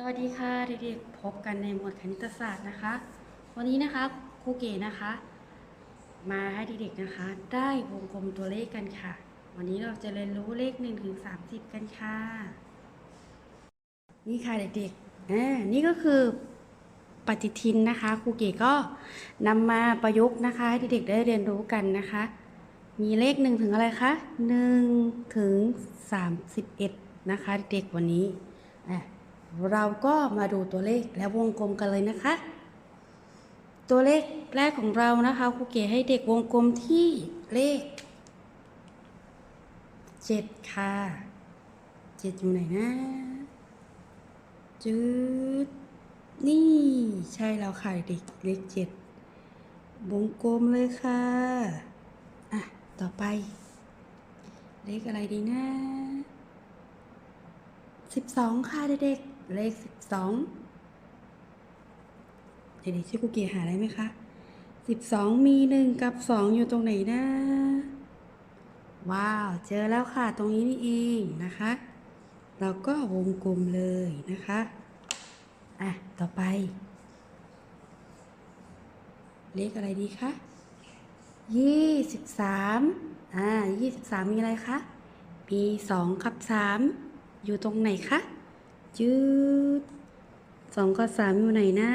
สวัสดีค่ะเด็กๆพบกันในหมวดคณิตศาสตร์นะคะ วันนี้นะคะครูเก๋นะคะ มาให้เด็กๆนะคะ ได้วงกลมตัวเลขกันค่ะ วันนี้เราจะเรียนรู้เลข1ถึง30 กันค่ะ นี่ค่ะเด็กๆอ่านี่ก็คือปฏิทินนะคะครูเก๋ก็นำมาประยุกต์นะคะ ให้เด็กๆได้เรียนรู้กันนะคะ มีเลข1ถึงอะไรคะ1ถึง31 นะคะ เด็กๆวันนี้อะ เราก็มาดูตัวเลขและวงกลมกันเลยนะคะ ตัวเลขแรกของเรานะคะครูเก๋ให้เด็กวงกลมที่เลขเจ็ดค่ะเจ็ดอยู่ไหนนะจืดนี่ใช่แล้วค่ะเด็กเลขเจ็ดวงกลมเลยค่ะอะต่อไป เลขอะไรดีนะสิบสองค่ะเด็กๆ เลขสิบสองเด็กๆช่วยครูเกียหาได้ไหมคะสิบสองมีหนึ่งกับสองอยู่ตรงไหนนะ ว้าว เจอแล้วค่ะ ตรงนี้นี่เองนะคะ เราก็วงกลมเลยนะคะ อะ ต่อไป เลขอะไรดีคะยี่สิบสามอ่ายี่สิบสามมีอะไรคะ มีสองกับสามอยู่ตรงไหนคะ จืดสองกับสามอยู่ไหนนะ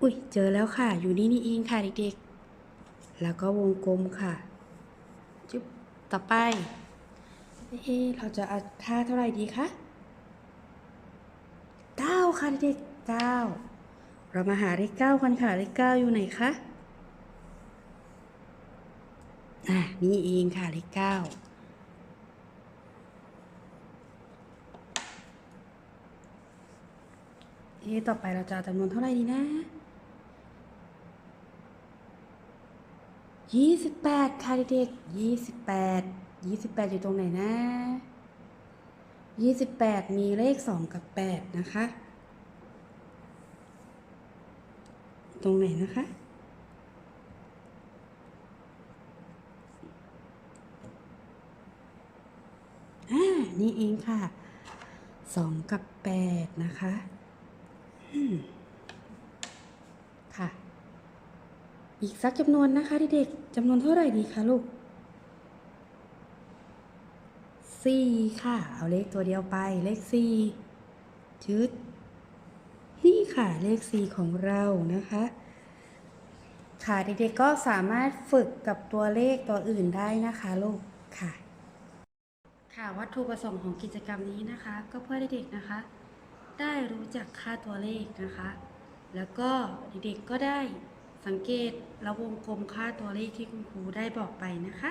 อุ้ยเจอแล้วค่ะ อยู่นี่นี่เองค่ะเด็กๆ แล้วก็วงกลมค่ะ จุ๊บ ต่อไป เอ๊เราจะเอาค่าเท่าไหร่ดีคะเก้าค่ะเด็กๆเก้าเรามาหาเลขเก้ากันค่ะ เลขเก้าอยู่ไหนคะอะนี่เองค่ะเลขเก้า เอต่อไปเราจะจำนวนเท่าไหร่ดีนะยี่สิบแปดค่ะเด็กๆยี่สิบแปดยี่สิบแปดอยู่ตรงไหนนะยี่สิบแปดมีเลขสองกับแปดนะคะ ตรงไหนนะคะอ่านี่เองค่ะสองกับแปดนะคะ ค่ะ อีกสักจำนวนนะคะเด็กๆจำนวนเท่าไหร่ดีคะลูกสี่ค่ะ เอาเลขตัวเดียวไปเลขสี่ชืดนี่ค่ะเลขสี่ของเรานะคะค่ะเด็กๆก็สามารถฝึกกับตัวเลขตัวอื่นได้นะคะลูกค่ะ ค่ะวัตถุประสงค์ของกิจกรรมนี้นะคะ ก็เพื่อเด็กๆนะคะ ได้รู้จักค่าตัวเลขนะคะ แล้วก็เด็กๆก็ได้สังเกตและวงกลมค่าตัวเลขที่คุณครูได้บอกไปนะคะ